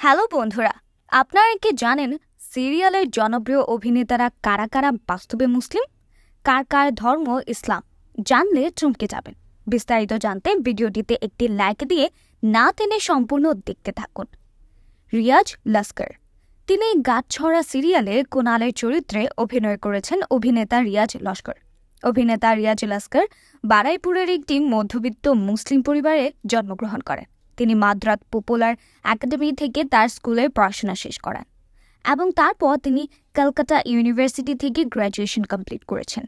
Hello বন্ধুরা, আপনারা কি জানেন সিরিয়ালের জনপ্রিয় অভিনেতারা কারা কারা বাস্তবে মুসলিম? কার কার ধর্ম ইসলাম? জানলে চমকে যাবেন। বিস্তারিত জানতে ভিডিওটিতে একটি লাইক দিয়ে না টেনে সম্পূর্ণ দেখতে থাকুন। রিয়াজ লস্কর, তিনি গাছছড়া সিরিয়ালে কুনালের চরিত্রে অভিনয় করেছেন অভিনেতা রিয়াজ লস্কর। অভিনেতা রিয়াজ লস্কর বারাইপুরের একটি মধ্যবিত্ত মুসলিম পরিবারে জন্মগ্রহণ করেন। তিনি মাদ্রাত পপুলার একাডেমি থেকে তার স্কুলের পড়াশোনা শেষ করেন এবং তারপর তিনি কলকাতা ইউনিভার্সিটি থেকে গ্র্যাজুয়েশন কমপ্লিট করেছেন।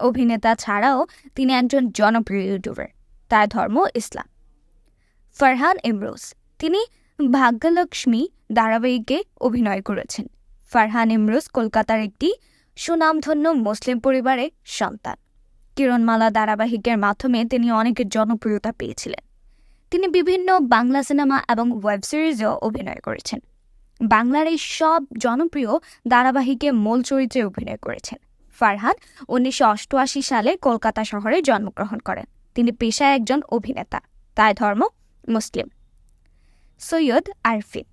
অভিনেতা ছাড়াও তিনি একজন জনপ্রিয় ইউটিউবার, তার ধর্ম ইসলাম। ফারহান ইমরোজ, তিনি ভাগ্যলক্ষ্মী ধারাবাহিকে অভিনয় করেছেন। ফারহান ইমরোজ কলকাতার একটি সুনামধন্য মুসলিম পরিবারের সন্তান। কিরণমালা ধারাবাহিকের মাধ্যমে তিনি অনেক জনপ্রিয়তা পেয়েছিলেন। তিনি বিভিন্ন বাংলা সিনেমা এবং ওয়েব সিরিজেও অভিনয় করেছেন। বাংলার এই সব জনপ্রিয় ধারাবাহিকে মূল চরিত্রে অভিনয় করেছেন। ফারহান উনিশশো সালে কলকাতা শহরে জন্মগ্রহণ করেন। তিনি পেশায় একজন অভিনেতা, তাই ধর্ম মুসলিম। সৈয়দ আরফিন,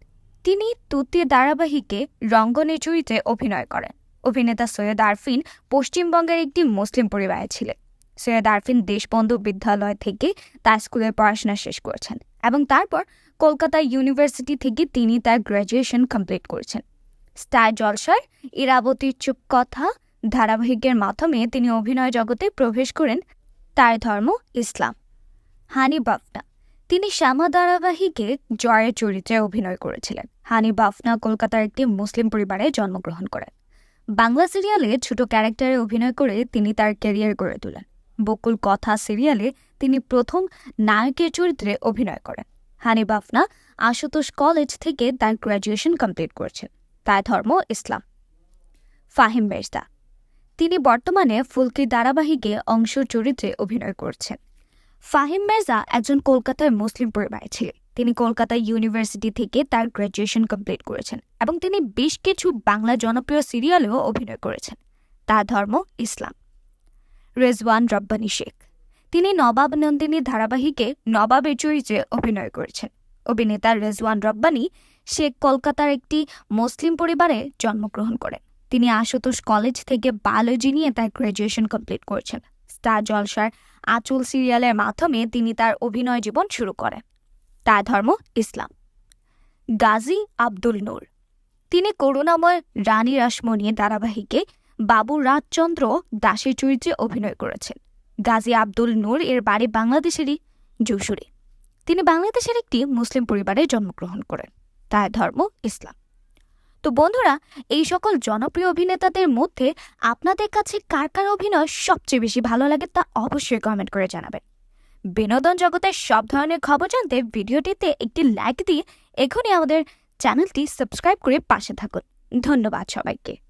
তিনি তুতি ধারাবাহিকে রঙ্গনের চরিত্রে অভিনয় করেন। অভিনেতা সৈয়দ আরফিন পশ্চিমবঙ্গের একটি মুসলিম পরিবারে ছিলেন। সৈয়দ আরফিন দেশবন্ধু বিদ্যালয় থেকে তার স্কুলের পড়াশোনা শেষ করেছেন এবং তারপর কলকাতা ইউনিভার্সিটি থেকে তিনি তার গ্র্যাজুয়েশন কমপ্লিট করেছেন। স্টার জলসার ইরাবতীর চুপ কথা ধারাবাহিকের মাধ্যমে তিনি অভিনয় জগতে প্রবেশ করেন তার ধর্ম ইসলাম। হানি বাফনা, তিনি শ্যামা ধারাবাহিকে জয়ের চরিত্রে অভিনয় করেছিলেন। হানি বাফনা কলকাতার একটি মুসলিম পরিবারে জন্মগ্রহণ করেন। বাংলা সিরিয়ালে ছোট ক্যারেক্টারে অভিনয় করে তিনি তার ক্যারিয়ার গড়ে তোলেন। বকুল কথা সিরিয়ালে তিনি প্রথম নায়কের চরিত্রে অভিনয় করেন। হানি বাফনা আশুতোষ কলেজ থেকে তার গ্র্যাজুয়েশন কমপ্লিট করেছেন। তার ধর্ম ইসলাম। ফাহিম মেজদা তিনি বর্তমানে ফুলকি ধারাবাহিকে অংশ চরিত্রে অভিনয় করছেন। ফাহিম মেজা একজন কলকাতার মুসলিম পরিবারে ছিলেন তিনি কলকাতা ইউনিভার্সিটি থেকে তার গ্র্যাজুয়েশন কমপ্লিট করেছেন এবং তিনি বেশ কিছু বাংলা জনপ্রিয় সিরিয়ালেও অভিনয় করেছেন। তার ধর্ম ইসলাম। রেজওয়ান রব্বানী শেখ। তিনি নবাব নন্দিনী ধারাবাহিকে নবাবের চরিত্রে অভিনয় করেছেন। অভিনেতা রেজওয়ান রব্বানী শেখ কলকাতার একটি মুসলিম পরিবারে জন্মগ্রহণ করেন। তিনি আশুতোষ কলেজ থেকে বায়োলজি নিয়ে তার গ্র্যাজুয়েশন কমপ্লিট করেছেন। স্টার জলসার আচল সিরিয়ালের মাধ্যমে তিনি তার অভিনয় জীবন শুরু করেন। তার ধর্ম ইসলাম। গাজী আব্দুল নূর। তিনি করুণাময় রানী রাসমণি ধারাবাহিকে বাবু রাজচন্দ্র দাসের চরিত্রে অভিনয় করেছেন। গাজী আব্দুল নূর এর বাড়ি বাংলাদেশেরই যশোরে। তিনি বাংলাদেশের একটি মুসলিম পরিবারে জন্মগ্রহণ করেন। তার ধর্ম ইসলাম। তো বন্ধুরা, এই সকল জনপ্রিয় অভিনেতাদের মধ্যে আপনাদের কাছে কার কার অভিনয় সবচেয়ে বেশি ভালো লাগে তা অবশ্যই কমেন্ট করে জানাবেন। বিনোদন জগতের সব ধরনের খবর জানতে ভিডিওটিতে একটি লাইক দিয়ে এখনই আমাদের চ্যানেলটি সাবস্ক্রাইব করে পাশে থাকুন। ধন্যবাদ সবাইকে।